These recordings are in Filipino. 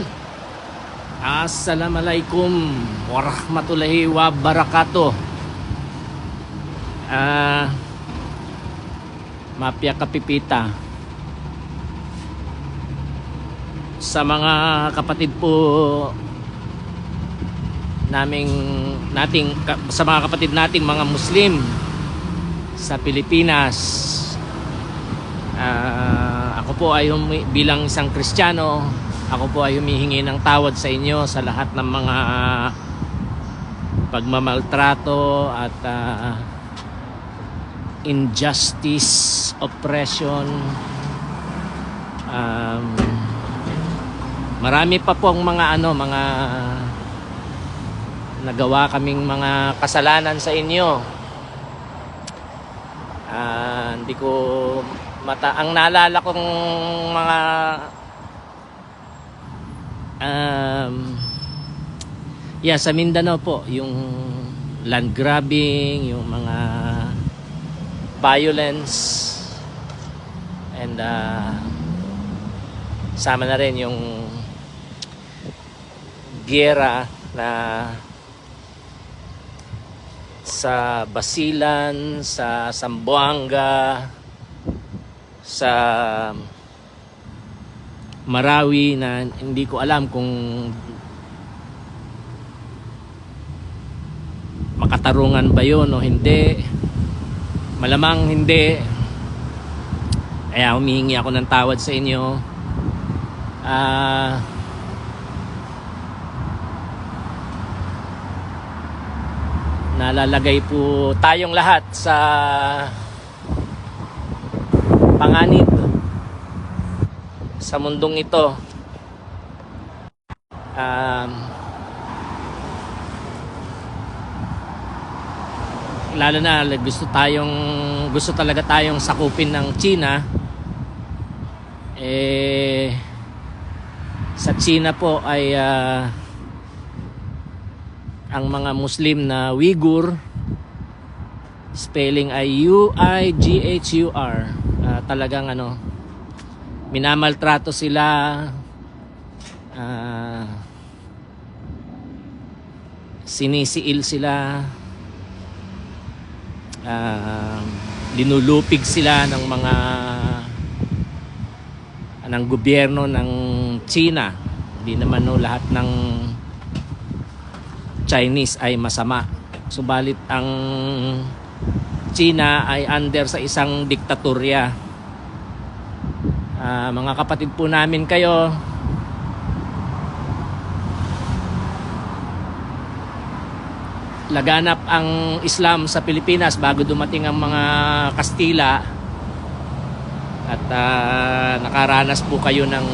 Assalamualaikum warahmatullahi wabarakatuh. Ah, Mapya Kapipita. Sa mga kapatid po naming nating sa mga kapatid nating mga Muslim sa Pilipinas. Ah, ako po ay bilang isang Kristiyano, ako po ay humihingi ng tawad sa inyo sa lahat ng mga pagmamaltrato at ah, injustice, oppression. Um, marami pa pong mga ano, mga nagawa kaming mga kasalanan sa inyo. Ah, hindi ko mata ang naalala kong mga um yeah, sa Mindanao po, yung land grabbing, yung mga violence and uh, sama na rin yung gera na sa Basilan, sa Sambuanga, sa Marawi na hindi ko alam kung makatarungan ba yun o hindi. Malamang hindi. Kaya humihingi ako ng tawad sa inyo. Ah... nalalagay po tayong lahat sa panganib sa mundong ito. Um, lalo na gusto tayong gusto talaga tayong sakupin ng China. Eh sa China po ay ah, ang mga Muslim na Uyghur spelling ay U-I-G-H-U-R Ah, talagang ano minamaltrato sila ah, sinisiil sila ah, linulupig sila ng mga ng gobyerno ng China hindi naman no lahat ng Chinese ay masama. Subalit ang China ay under sa isang diktatorya. Ah, mga kapatid po namin kayo, laganap ang Islam sa Pilipinas bago dumating ang mga Kastila. At ah, nakaranas po kayo ng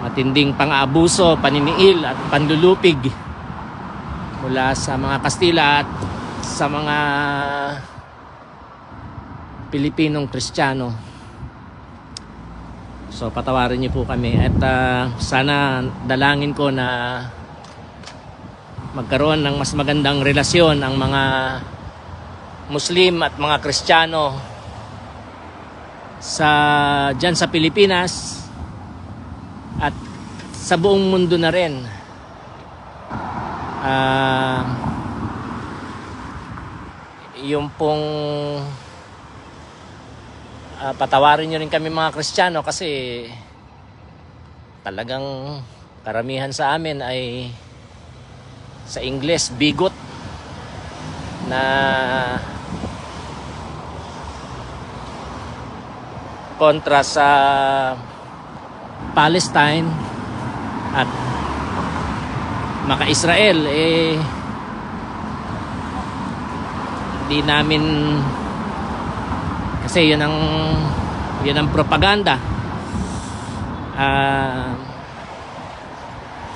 matinding pang-abuso, paniniil at panlulupig mula sa mga Kastila at sa mga Pilipinong Kristiyano. So patawarin niyo po kami at ah, sana dalangin ko na magkaroon ng mas magandang relasyon ang mga Muslim at mga Kristiyano sa diyan sa Pilipinas at sa buong mundo na rin. Ah, yung pong ah, patawarin nyo rin kami mga Kristiyano kasi talagang karamihan sa amin ay sa Ingles bigot na kontra sa Palestine at maka-Israel eh hindi namin kasi yun ang yun ang propaganda Ah,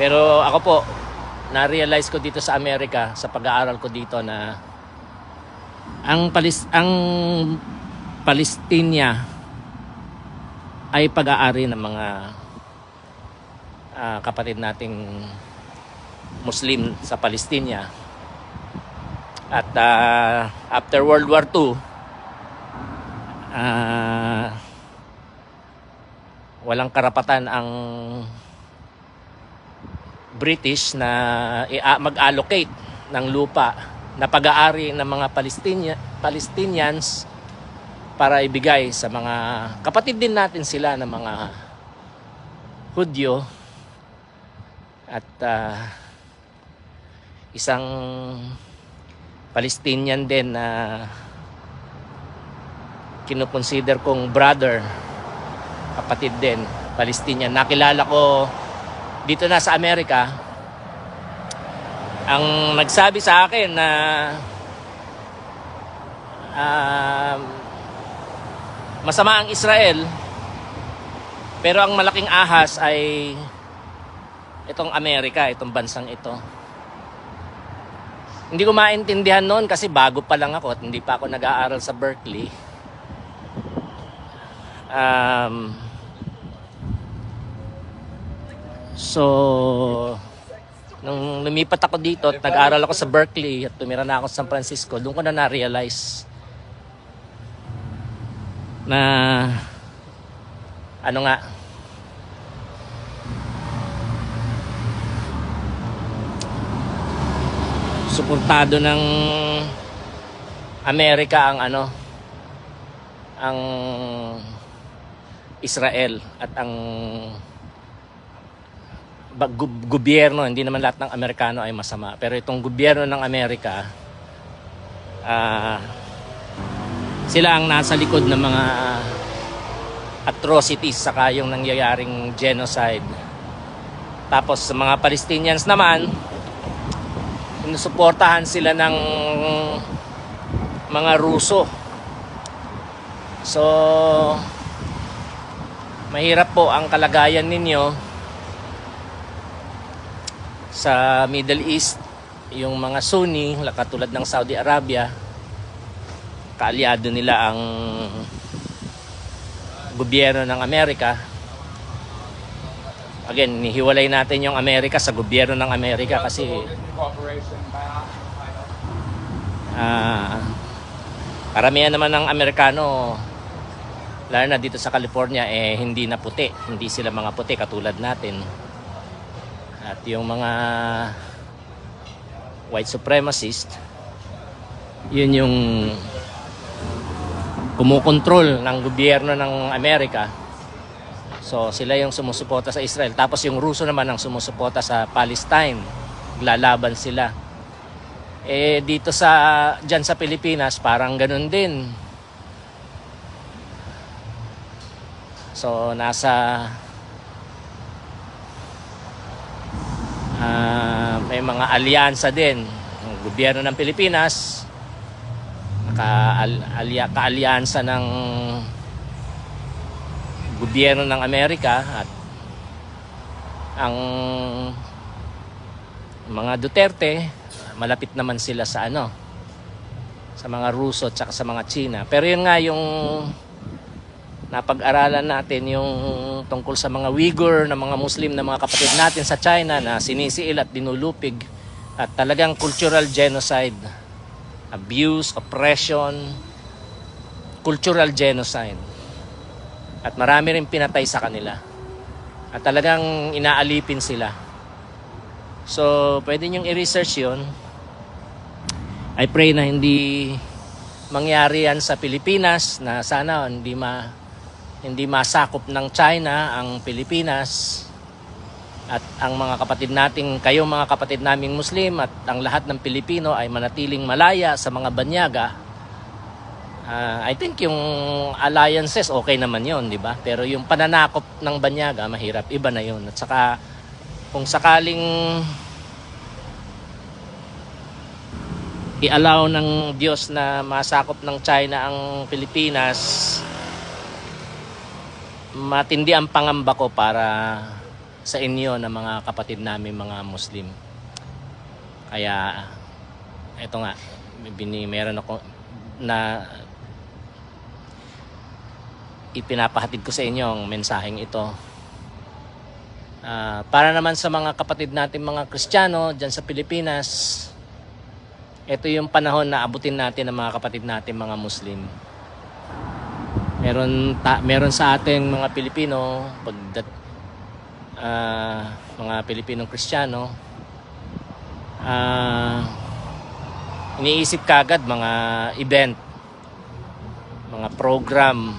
pero ako po na-realize ko dito sa Amerika sa pag-aaral ko dito na ang Palis ang Palestina ay pag-aari ng mga ah, kapatid nating Muslim sa Palestina. At ah, after World War II, ah, walang karapatan ang British na i- mag-allocate ng lupa na pag-aari ng mga Palestinia, Palestinians para ibigay sa mga kapatid din natin sila ng mga Hudyo. At ah, isang Palestinian din na kinukonsider kong brother kapatid din Palestinian nakilala ko dito na sa Amerika ang nagsabi sa akin na um, masama ang Israel pero ang malaking ahas ay itong Amerika, itong bansang ito. Hindi ko maintindihan noon kasi bago pa lang ako at hindi pa ako nag-aaral sa Berkeley. Um, so, nung lumipat ako dito at nag-aaral ako sa Berkeley at tumira na ako sa San Francisco, doon ko na na-realize na ano nga suportado ng Amerika ang ano ang Israel at ang gobyerno, hindi naman lahat ng Amerikano ay masama. Pero itong gobyerno ng Amerika, ah, sila ang nasa likod ng mga atrocities saka yung nangyayaring genocide. Tapos sa mga Palestinians naman, sinusuportahan sila ng mga Ruso. So, mahirap po ang kalagayan ninyo sa Middle East. Yung mga Sunni, katulad ng Saudi Arabia, kaalyado nila ang gobyerno ng Amerika. Again, nihiwalay natin yung Amerika sa gobyerno ng Amerika kasi ah karamihan naman ng Amerikano lalo na dito sa California eh hindi na puti, hindi sila mga puti katulad natin. At yung mga white supremacist yun yung kumukontrol ng gobyerno ng Amerika. So sila yung sumusuporta sa Israel. Tapos yung Ruso naman ang sumusuporta sa Palestine. Lalaban sila. Eh dito sa diyan sa Pilipinas parang ganun din. So nasa ah, may mga alyansa din. Ng gobyerno ng Pilipinas ka alya, kaalyansa ng gobyerno ng Amerika at ang mga Duterte malapit naman sila sa ano sa mga Ruso at sa mga China pero yun nga yung napag-aralan natin yung tungkol sa mga Uyghur na mga Muslim na mga kapatid natin sa China na sinisiil at dinulupig at talagang cultural genocide abuse, oppression, cultural genocide. At marami rin pinatay sa kanila. At talagang inaalipin sila. So, pwede niyong i-research yun. I pray na hindi mangyari yan sa Pilipinas na sana hindi ma hindi masakop ng China ang Pilipinas at ang mga kapatid nating kayo mga kapatid naming Muslim at ang lahat ng Pilipino ay manatiling malaya sa mga banyaga. Ah, I think yung alliances okay naman 'yon, 'di ba? Pero yung pananakop ng banyaga mahirap, iba na 'yon. At saka kung sakaling i-allow ng Diyos na masakop ng China ang Pilipinas, matindi ang pangamba ko para sa inyo na mga kapatid namin mga Muslim. Kaya eto nga, bini meron ako na ipinapahatid ko sa inyo ang mensaheng ito. Ah, para naman sa mga kapatid natin mga Kristiyano diyan sa Pilipinas, ito yung panahon na abutin natin ng mga kapatid natin mga Muslim. Meron ta, meron sa ating mga Pilipino pagdat ah, mga Pilipinong Kristiyano ah iniisip kagad mga event mga program.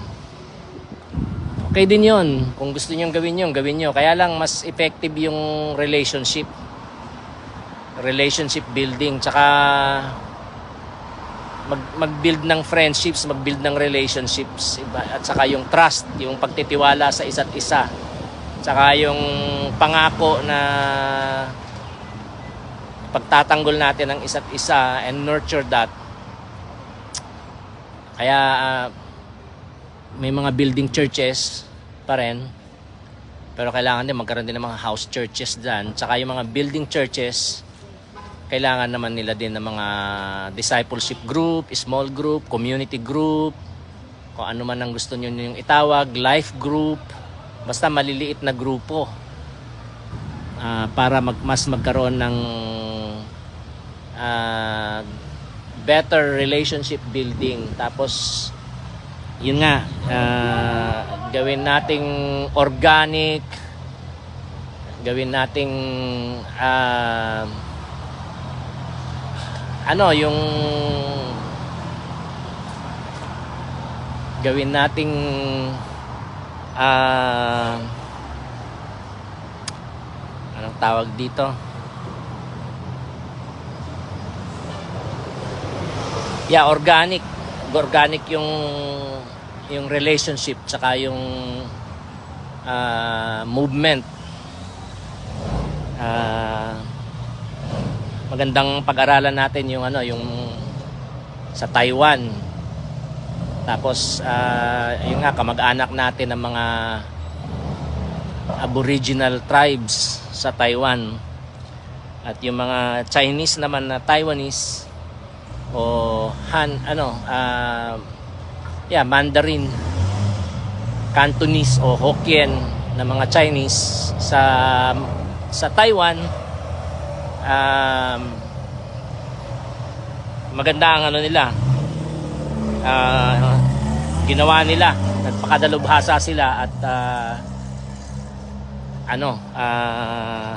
Okay din yon kung gusto niyo gawin yun gawin nyo kaya lang mas effective yung relationship. Relationship building. Tsaka mag mag-build ng friendships mag-build ng relationships at saka yung trust yung pagtitiwala sa isa't isa. Tsaka yung pangako na pagtatanggol natin ang isa't isa and nurture that. Kaya ah, may mga building churches pa rin. Pero kailangan din magkaroon din ng mga house churches dyan. Tsaka yung mga building churches kailangan naman nila din ng mga discipleship group, small group, community group, kung ano man ang gusto nyo yung itawag, life group, basta maliliit na grupo Ah, para mag, mas magkaroon ng ah, better relationship building. Tapos, yun nga, ah, gawin nating organic, gawin nating ah, ano yung gawin nating ah anong tawag dito? Yeah organic. Organic yung yung relationship tsaka yung ah, movement. Ah magandang pag-aralan natin yung ano yung sa Taiwan. Tapos ah, yun nga kamag-anak natin ng mga aboriginal tribes sa Taiwan. At yung mga Chinese naman na Taiwanese o Han ano ah, yeah Mandarin Cantonese o Hokkien na mga Chinese sa sa Taiwan um, maganda ang ano nila. Ah, ginawa nila. Nagpakadalubhasa sila at ah, ano ah,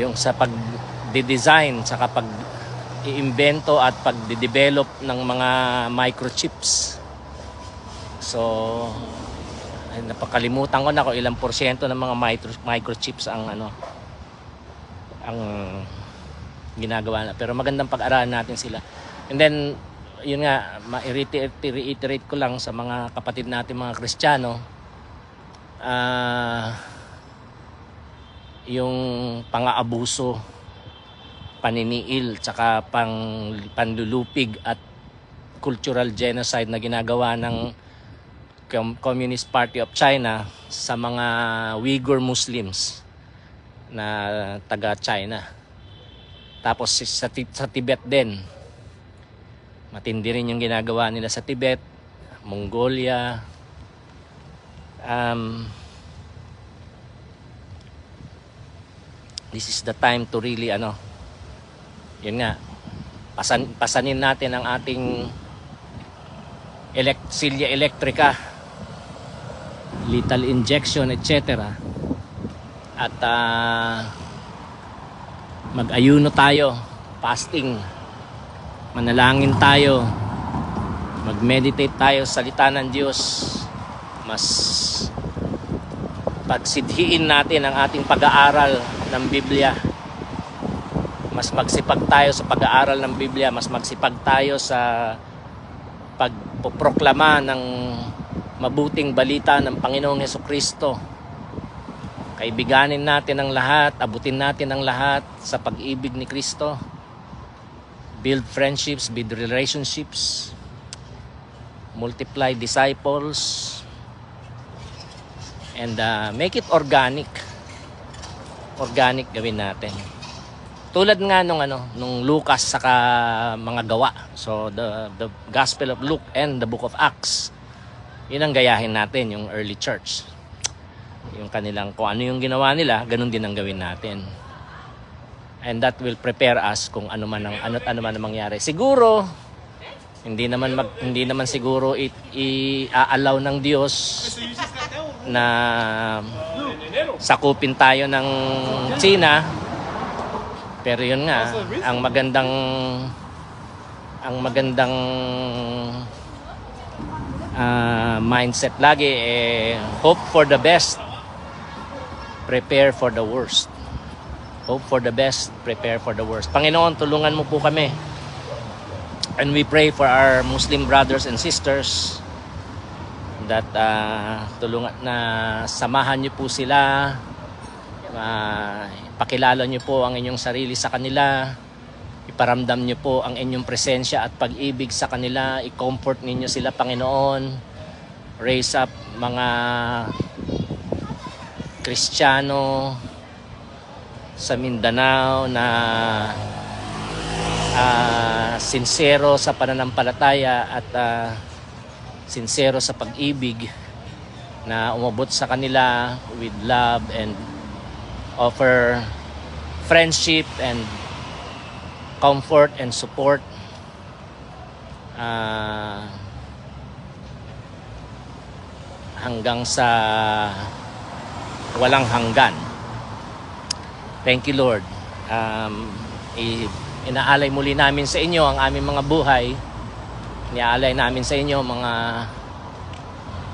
yung sa pag design sa pag iimbento at pagde-develop ng mga microchips. So napakalimutan ko na kung ilang porsyento ng mga micro, microchips ang ano ang ginagawa na. Pero magandang pag-aralan natin sila. And then, yun nga, ma-reiterate ko lang sa mga kapatid natin mga Kristiyano, ah yung pang-aabuso, paniniil, tsaka pang panlulupig at cultural genocide na ginagawa ng Com- Communist Party of China sa mga Uyghur Muslims na taga China. Tapos sa, sa Tibet din. Matindi rin yung ginagawa nila sa Tibet, Mongolia. Um, this is the time to really ano, yun nga, pasan, pasanin natin ang ating elect, silya electrica, lethal injection, etc at ah, mag-ayuno tayo fasting. Manalangin tayo. Mag-meditate tayo sa salita ng Diyos. Mas pagsidhiin natin ang ating pag-aaral ng Biblia. Mas magsipag tayo sa pag-aaral ng Biblia. Mas magsipag tayo sa pagpoproklama ng mabuting balita ng Panginoong Heso Kristo kaibiganin natin ang lahat, abutin natin ang lahat sa pag-ibig ni Kristo. Build friendships, build relationships, multiply disciples, and uh, make it organic. Organic gawin natin. Tulad nga nung ano, nung Lucas saka mga gawa. So the the Gospel of Luke and the Book of Acts. Yun ang gayahin natin yung early church yung kanilang kung ano yung ginawa nila, ganun din ang gawin natin. And that will prepare us kung ano man ang ano't ano man ang mangyari. Siguro Hindi naman mag, hindi naman siguro i- i-aalaw ng Diyos na sakupin tayo ng China. Pero yun nga, ang magandang ang magandang ah, mindset lagi eh hope for the best, prepare for the worst. Hope for the best, prepare for the worst. Panginoon, tulungan mo po kami. And we pray for our Muslim brothers and sisters that ah, tulungan na samahan niyo po sila Ah, pakilala niyo po ang inyong sarili sa kanila iparamdam niyo po ang inyong presensya at pag-ibig sa kanila i-comfort ninyo sila Panginoon raise up mga Kristiyano sa Mindanao na ah, sincero sa pananampalataya at ah, sincero sa pag-ibig na umabot sa kanila with love and offer friendship and comfort and support. Ah, hanggang sa walang hanggan. Thank you Lord. Um, inaalay muli namin sa inyo ang aming mga buhay. Iniaalay namin sa inyo mga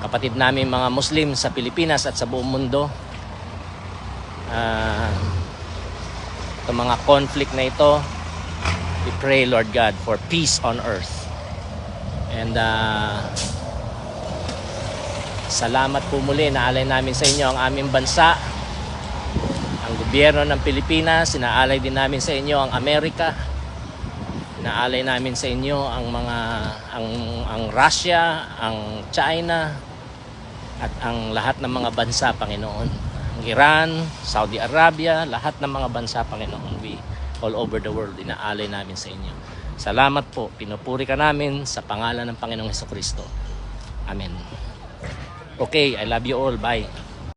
kapatid namin mga Muslim sa Pilipinas at sa buong mundo. Ah, itong mga conflict na ito, we pray Lord God for peace on earth. And uh, salamat po muli, naalay namin sa inyo ang aming bansa, ang gobyerno ng Pilipinas, inaalay din namin sa inyo ang Amerika, inaalay namin sa inyo ang mga ang ang Russia, ang China at ang lahat ng mga bansa, Panginoon. Ang Iran, Saudi Arabia, lahat ng mga bansa, Panginoon. We all over the world, inaalay namin sa inyo. Salamat po. Pinupuri ka namin sa pangalan ng Panginoong Heso Kristo. Amen. Okay, I love you all. Bye.